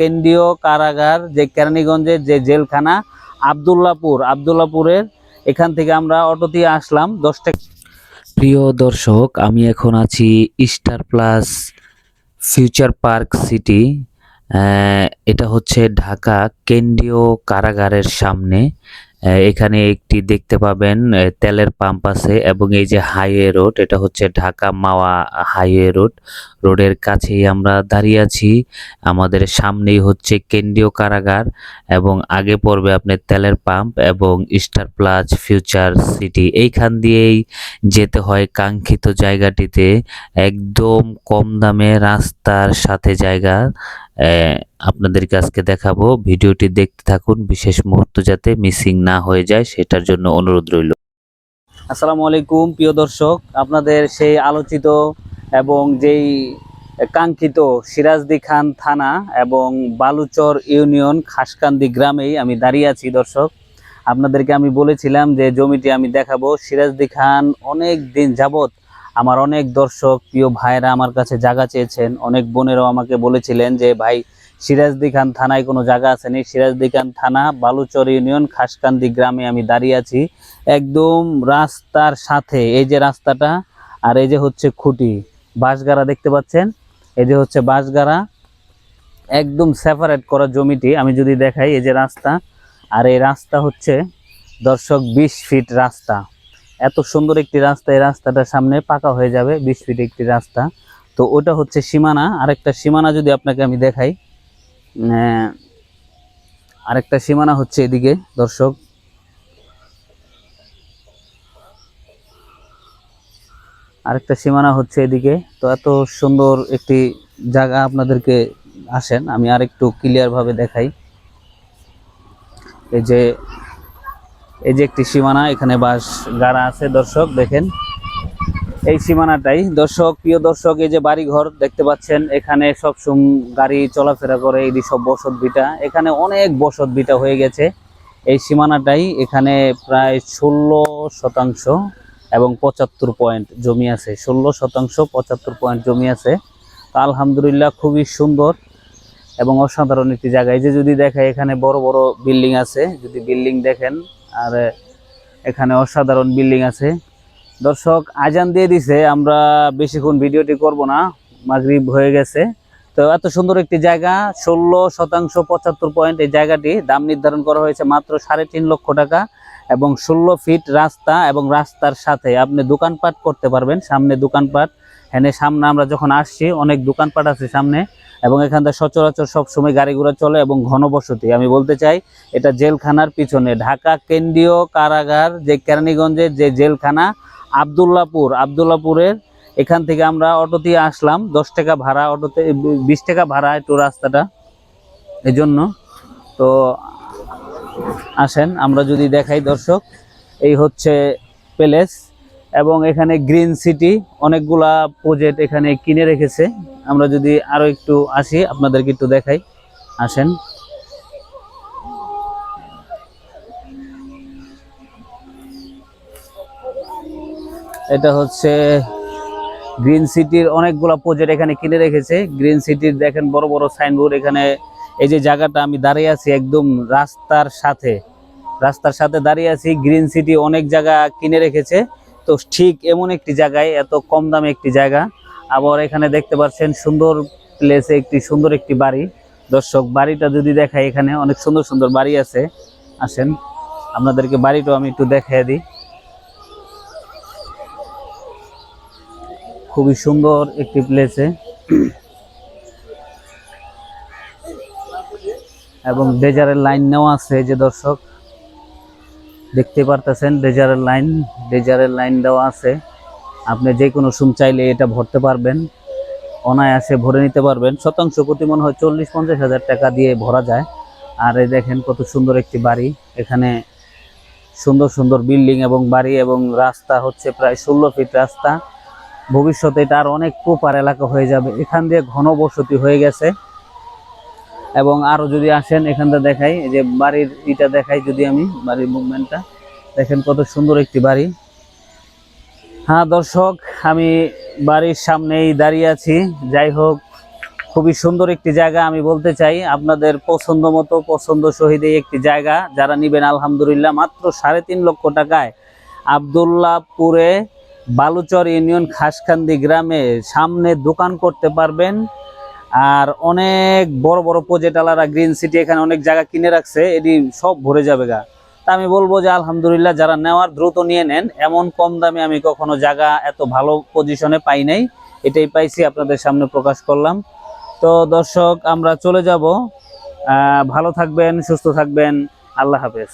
কেন্দ্রীয় কারাগার যে কেরানীগঞ্জের যে জেলখানা, আবদুল্লাপুর, আবদুল্লাপুরের এখান থেকে আমরা অটো দিয়ে আসলাম। দশটা প্রিয় দর্শক, আমি এখন আছি star plus future park city. এটা হচ্ছে ঢাকা কেন্দ্রীয় কারাগারের সামনে। এখানে একটি দেখতে পাবেন তেলের পাম্প আছে এবং এই যে হাইওয়ে রোড, এটা হচ্ছে ঢাকা মাওয়া হাইওয়ে রোড। রোডের কাছেই আমরা দাঁড়িয়ে আছি। আমাদের সামনেই হচ্ছে কেন্দ্রীয় কারাগার এবং আগে পড়বে আপনার তেলের পাম্প এবং স্টার প্লাস ফিউচার সিটি। এইখান দিয়েই যেতে হয় কাঙ্ক্ষিত জায়গাটিতে। একদম কম দামে রাস্তার সাথে জায়গা। আপনাদেরকে আজকে দেখাবো। ভিডিওটি দেখতে থাকুন, বিশেষ মুহূর্ত যাতে মিসিং না হয়ে যায়, সেটার জন্য অনুরোধ রইল। আসসালামু আলাইকুম, প্রিয় দর্শক। আপনাদের সেই আলোচিত এবং যেই কাঙ্ক্ষিত সিরাজদি খান থানা এবং বালুচর ইউনিয়ন খাসকান্দি গ্রামেই আমি দাঁড়িয়ে আছি, দর্শক। আপনাদেরকে আমি বলেছিলাম যে জমিটি আমি দেখাবো। সিরাজদি খান অনেক দিন যাবত আমার অনেক দর্শক, প্রিয় ভাইরা আমার কাছে জায়গা চেয়েছেন। অনেক বোনেরাও আমাকে বলেছিলেন যে, ভাই, সিরাজদি খান থানায় কোনো জায়গা আছে নি সিরাজদি খান থানা, বালুচর ইউনিয়ন, খাসকান্দি গ্রামে আমি দাঁড়িয়ে আছি। একদম রাস্তার সাথে, এই যে রাস্তাটা আর এই যে হচ্ছে খুঁটি, বাঁশগাড়া দেখতে পাচ্ছেন? এই যে হচ্ছে বাঁশগাড়া। একদম সেপারেট করা জমিটি, আমি যদি দেখাই এই যে রাস্তা, আর এই রাস্তা হচ্ছে দর্শক বিশ ফিট রাস্তা। এত সুন্দর একটি রাস্তা, এই রাস্তাটার সামনে পাকা হয়ে যাবে, বিশ ফিট একটি রাস্তা। তো ওটা হচ্ছে সীমানা। আরেকটা সীমানা যদি আপনাকে আমি দেখাই আরেকটা সীমানা হচ্ছে এদিকে, দর্শক। আরেকটা সীমানা হচ্ছে এদিকে। তো এত সুন্দর একটি জায়গা আপনাদেরকে আসেন, আমি আরেকটু ক্লিয়ার ভাবে দেখাই। এই যে এই যে একটি সীমানা, এখানে বাস গাড়া আছে, দর্শক, দেখেন। এই সীমানাটাই। দর্শক, প্রিয় দর্শক, এই যে বাড়ি ঘর দেখতে পাচ্ছেন, এখানে সব গাড়ি চলাফেরা করে, এই সব বসত ভিটা। এখানে অনেক বসত ভিটা হয়ে গেছে। এই সীমানাটাই এখানে প্রায় ষোলো শতাংশ এবং পঁচাত্তর পয়েন্ট জমি আছে। ষোলো শতাংশ, পঁচাত্তর পয়েন্ট জমি আছে। তো আলহামদুলিল্লাহ খুবই সুন্দর এবং অসাধারণ একটি জায়গা। এই যে যদি দেখে এখানে বড় বড় বিল্ডিং আছে। যদি বিল্ডিং দেখেন আর এখানে অসাধারণ বিল্ডিং আছে। দর্শক, আজান দিয়ে দিছে, আমরা বেশিক্ষণ ভিডিওটি করব না, মাগরিব হয়ে গেছে। তো এত সুন্দর একটি জায়গা, ষোলো শতাংশ পঁচাত্তর পয়েন্ট এই জায়গাটি, দাম নির্ধারণ করা হয়েছে মাত্র সাড়ে তিন লক্ষ টাকা এবং ষোলো ফিট রাস্তা এবং রাস্তার সাথে আপনি দোকানপাট করতে পারবেন। সামনে দোকানপাট হ্যাঁ সামনে আমরা যখন আসছি, অনেক দোকানপাট আছে সামনে। এবং এখান থেকে সচরাচর সব সময় গাড়ি ঘোড়া চলে এবং ঘনবসতি। আমি বলতে চাই, এটা জেলখানার পিছনে, ঢাকা কেন্দ্রীয় কারাগার, যে কেরানীগঞ্জের যে জেলখানা, আবদুল্লাপুর, আবদুল্লাপুরের এখান থেকে আমরা অটো দিয়ে আসলাম, দশ টাকা ভাড়া অটোতে, বিশ টাকা ভাড়া একটু রাস্তাটা। এই জন্য তো আসেন, আমরা যদি দেখাই দর্শক, এই হচ্ছে প্যালেস। এবং এখানে গ্রিন সিটি অনেকগুলা প্রজেক্ট এখানে কিনে রেখেছে। আমরা যদি আরও একটু আসি, আপনাদেরকে একটু দেখাই। আসেন। এটা হচ্ছে গ্রিন সিটির অনেকগুলা প্রজেক্ট এখানে কিনে রেখেছে। গ্রিন সিটির দেখেন বড় বড় সাইনবোর্ড এখানে। এই যে জায়গাটা আমি দাঁড়িয়ে আছি একদম রাস্তার সাথে। রাস্তার সাথে দাঁড়িয়ে আছি। গ্রিন সিটি অনেক জায়গা কিনে রেখেছে। তো ঠিক এমন একটি জায়গায়, এত কম দামে একটি জায়গা। আবার এখানে দেখতে পাচ্ছেন সুন্দর প্লেসে একটি সুন্দর একটি বাড়ি। দর্শক, বাড়িটা যদি দেখাই এখানে, অনেক সুন্দর সুন্দর বাড়ি আছে। আসেন, আপনাদেরকে বাড়িটাও আমি একটু দেখাই দিই। খুবই সুন্দর একটি প্লেসে এবং ডেজারের লাইন নেওয়া আছে যে দর্শক। দেখতে পারতেছেন ডেজারের লাইন ডেজারের লাইন দেওয়া আছে। আপনি যে কোনো সুম চাইলে এটা ভরতে পারবেন, অনায়াসে ভরে নিতে পারবেন। শতাংশ প্রতি মনে হয় চল্লিশ পঞ্চাশ হাজার টাকা দিয়ে ভরা যায়। আর এই দেখেন কত সুন্দর একটি বাড়ি। এখানে সুন্দর সুন্দর বিল্ডিং এবং বাড়ি এবং রাস্তা হচ্ছে প্রায় ষোলো ফিট রাস্তা। ভবিষ্যতে এটা আর অনেক প্রপার এলাকা হয়ে যাবে। এখান দিয়ে ঘনবসতি হয়ে গেছে। এবং আরও যদি আসেন এখানটা দেখাই যে বাড়ির ইটা দেখাই যদি আমি, বাড়ির মুভমেন্টটা দেখেন কত সুন্দর একটি বাড়ি। হ্যাঁ দর্শক, আমি বাড়ির সামনেই দাঁড়িয়ে আছি। যাই হোক, খুবই সুন্দর একটি জায়গা আমি বলতে চাই। আপনাদের পছন্দ মতো, পছন্দ এই একটি জায়গা। যারা নিবেন, আলহামদুলিল্লাহ, মাত্র সাড়ে তিন লক্ষ টাকায় আবদুল্লাপুরে বালুচর ইউনিয়ন খাসকান্দি গ্রামে সামনে দোকান করতে পারবেন। আর অনেক বড় বড় প্রজেক্টালারা গ্রিন সিটি এখানে অনেক জায়গা কিনে রাখছে, এটি সব ভরে যাবে গা। তা আমি বলব যে আলহামদুলিল্লাহ যারা নেওয়ার দ্রুত নিয়ে নেন, এমন কম দামে আমি কখনো জায়গা এত ভালো পজিশনে পাই নাই, এটাই পাইছি, আপনাদের সামনে প্রকাশ করলাম। তো দর্শক, আমরা চলে যাব। ভালো থাকবেন, সুস্থ থাকবেন, আল্লাহ হাফেজ।